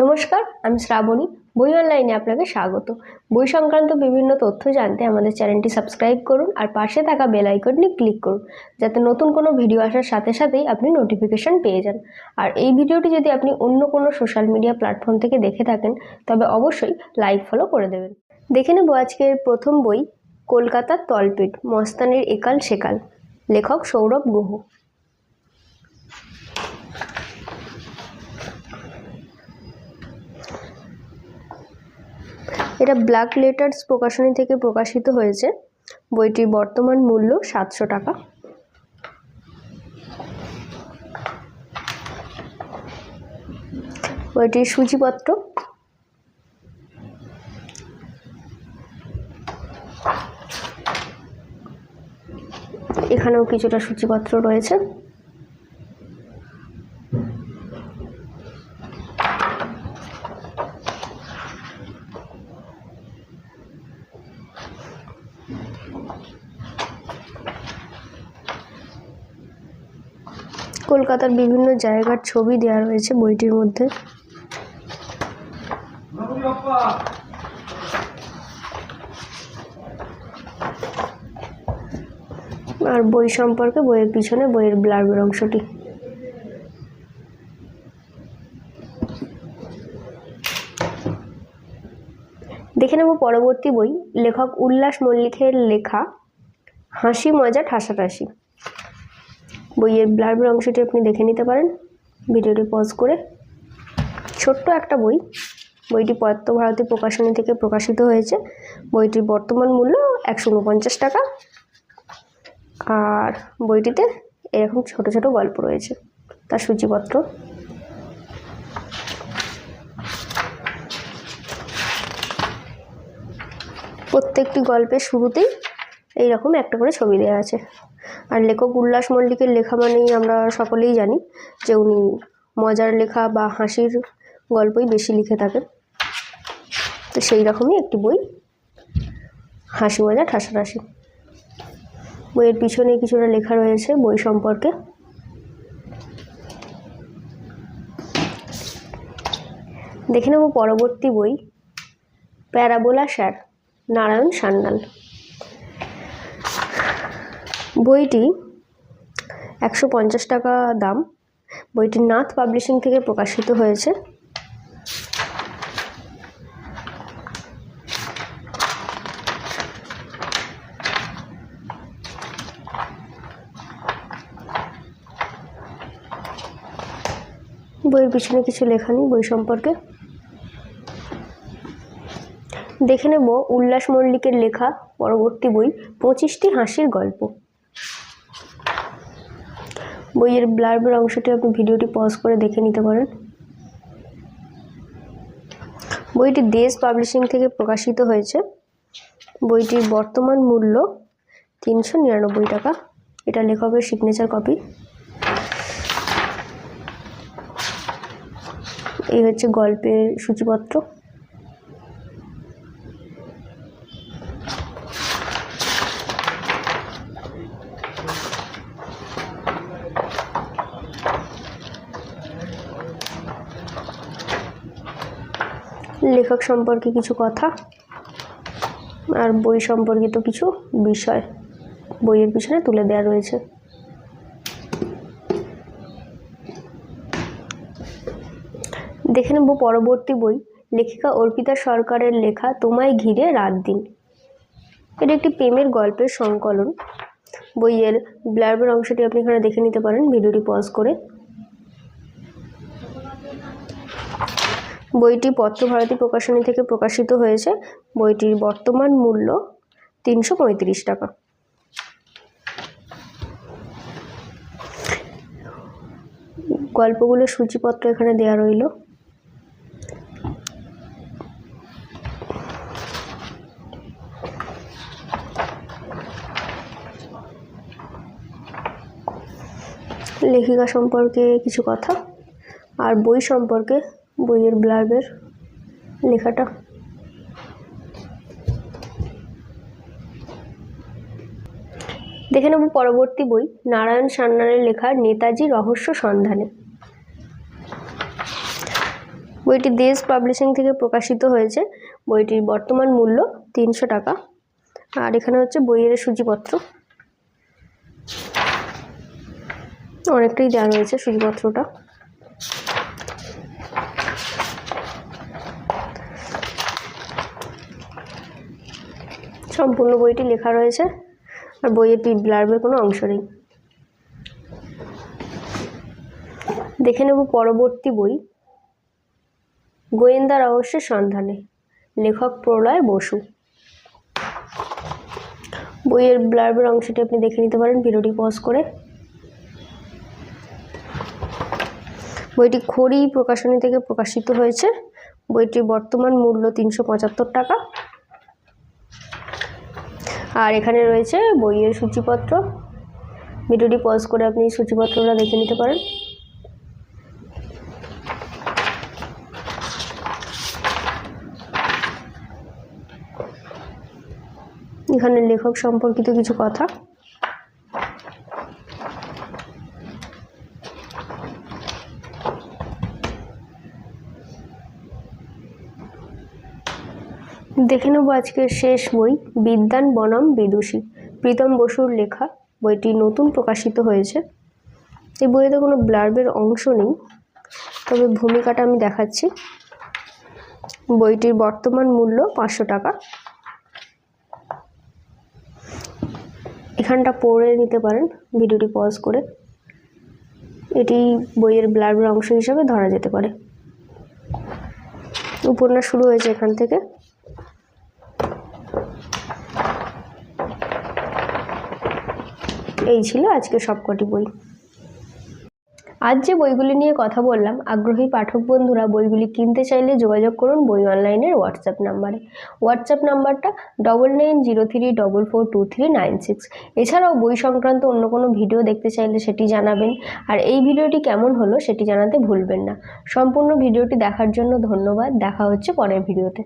নমস্কার, আমি শ্রাবণী। বই অনলাইনে আপনাকে স্বাগত। বই সংক্রান্ত বিভিন্ন তথ্য জানতে আমাদের চ্যানেলটি সাবস্ক্রাইব করুন আর পাশে থাকা বেল আইকনটি ক্লিক করুন, যাতে নতুন কোনো ভিডিও আসার সাথে সাথেই আপনি নোটিফিকেশন পেয়ে যান। আর এই ভিডিওটি যদি আপনি অন্য কোনো সোশ্যাল মিডিয়া প্ল্যাটফর্ম থেকে দেখে থাকেন, তবে অবশ্যই লাইক, ফলো করে দেবেন। দেখে নেব আজকের প্রথম বই, কলকাতার তলপেট, মস্তানের একাল সেকাল। লেখক সৌরভ গুহ। এটা ব্ল্যাক লেটার্স প্রকাশনী থেকে প্রকাশিত হয়েছে। বইটির বর্তমান মূল্য সাতশো টাকা। বইটির সূচিপত্র। এখানেও কিছুটা সূচিপত্র রয়েছে। কলকাতার বিভিন্ন জায়গার ছবি দেওয়া রয়েছে বইটির মধ্যে। আর বই সম্পর্কে, বইয়ের পিছনে বইয়ের ব্লার্বের অংশটি। দেখে নেব পরবর্তী বই। লেখক উল্লাস মল্লিকের লেখা, হাসি মজা ঠাসাঠাসি। বইয়ের ব্লার্বের অংশটি আপনি দেখে নিতে পারেন। ভিডিওটি পজ করে। ছোট্ট একটা বই। বইটি পদ্ম ভারতী প্রকাশনী থেকে প্রকাশিত হয়েছে। বইটির বর্তমান মূল্য একশো উনপঞ্চাশ টাকা। আর বইটিতে এরকম ছোট ছোট গল্প রয়েছে। তার সূচিপত্র। প্রত্যেকটি গল্পের শুরুতেই এইরকম একটা করে ছবি দেওয়া আছে। আর লেখক উল্লাস মল্লিকের লেখা মানেই আমরা সকলেই জানি যে উনি মজার লেখা বা হাসির গল্পই বেশি লিখে থাকেন। তো সেই রকমই একটি বই, হাসি মজা ঠাসাঠাসি বইয়ের পিছনে কিছুটা লেখা রয়েছে বই সম্পর্কে। দেখে নেব পরবর্তী বই, প্যারাবোলা স্যার, নারায়ণ সান্যাল। বইটি একশো পঞ্চাশ টাকা দাম। বইটি নাথ পাবলিশিং থেকে প্রকাশিত হয়েছে। বইয়ের পিছনে কিছু লেখা নেই, বই সম্পর্কে। দেখে নেব উল্লাস মল্লিকের লেখা পরবর্তী বই, পঁচিশটি হাসির গল্প। বইয়ের ব্লার্বের অংশটি আপনি ভিডিওটি পজ করে দেখে নিতে পারেন। বইটি দেশ পাবলিশিং থেকে প্রকাশিত হয়েছে। বইটির বর্তমান মূল্য তিনশো নিরানব্বই টাকা। এটা লেখকের সিগনেচার কপি এই হচ্ছে গল্পের সূচিপত্র। লেখক সম্পর্কে কিছু কথা আর বই সম্পর্কিত কিছু বিষয়, বইয়ের পিছনে তুলে দেওয়া রয়েছে। দেখে নেব পরবর্তী বই, লেখিকা অর্পিতা সরকারের লেখা তোমায় ঘিরে রাত দিন। এটা একটি প্রেমের গল্পের সংকলন। বইয়ের ব্লার্বের অংশটি আপনি এখানে দেখে নিতে পারেন, ভিডিওটি পজ করে। বইটি পত্রভারতী প্রকাশনী থেকে প্রকাশিত হয়েছে। বইটির বর্তমান মূল্য তিনশো পঁয়ত্রিশ টাকা। গল্পগুলোর সূচিপত্র এখানে দেওয়া রইল। লেখিকা সম্পর্কে কিছু কথা। আর বই সম্পর্কে বইয়ের ব্লার্বের লেখাটা। দেখে নেব পরবর্তী বই, নারায়ণ সান্যালের লেখা নেতাজি রহস্য সন্ধানে। বইটি দেশ পাবলিশিং থেকে প্রকাশিত হয়েছে। বইটির বর্তমান মূল্য তিনশো টাকা। আর এখানে হচ্ছে বইয়ের সূচিপত্র। অনেকটাই দেওয়া রয়েছে সূচিপত্রটা। সম্পূর্ণ বইটি লেখা রয়েছে, আর বইয়ের ব্লার্বের কোনো অংশ নেই। দেখে নেব পরবর্তী বই, গোয়েন্দা রহস্যের সন্ধানে, লেখক প্রলয় বসু। বইয়ের ব্লার্বের অংশটি আপনি দেখে নিতে পারেন, ভিডিওটি পজ করে। বইটি খড়ি প্রকাশনী থেকে প্রকাশিত হয়েছে। বইটির বর্তমান মূল্য তিনশো পঁচাত্তর টাকা। আর এখানে রয়েছে বইয়ের সূচিপত্র। ভিডিওটি পজ করে আপনি সূচিপত্রটা দেখে নিতে পারেন। এখানে লেখক সম্পর্কিত কিছু কথা। দেখে নেব আজকের শেষ বই, বিদ্যান বনাম বিদুষী। প্রীতম বসুর লেখা। বইটি নতুন প্রকাশিত হয়েছে। এই বইতে কোনো ব্লার্বের অংশ নেই। তবে ভূমিকাটা আমি দেখাচ্ছি। বইটির বর্তমান মূল্য পাঁচশো টাকা। এখানটা পড়ে নিতে পারেন। ভিডিওটি পজ করে। এটি বইয়ের ব্লার্বের অংশ হিসাবে ধরা যেতে পারে। উপন্যাস শুরু হয়েছে এখান থেকে। এই ছিল আজকে সবকটি বই। আজ যে বইগুলি নিয়ে কথা বললাম, আগ্রহী পাঠক বন্ধুরা বইগুলি কিনতে চাইলে যোগাযোগ করুন বই অনলাইনের হোয়াটসঅ্যাপ নাম্বারে। হোয়াটসঅ্যাপ নাম্বারটা double nine zero three double four two three nine six এছাড়াও বই সংক্রান্ত অন্য কোনো ভিডিও দেখতে চাইলে সেটি জানাবেন। আর এই ভিডিওটি কেমন হলো সেটি জানাতে ভুলবেন না। সম্পূর্ণ ভিডিওটি দেখার জন্য ধন্যবাদ। দেখা হচ্ছে পরের ভিডিওতে।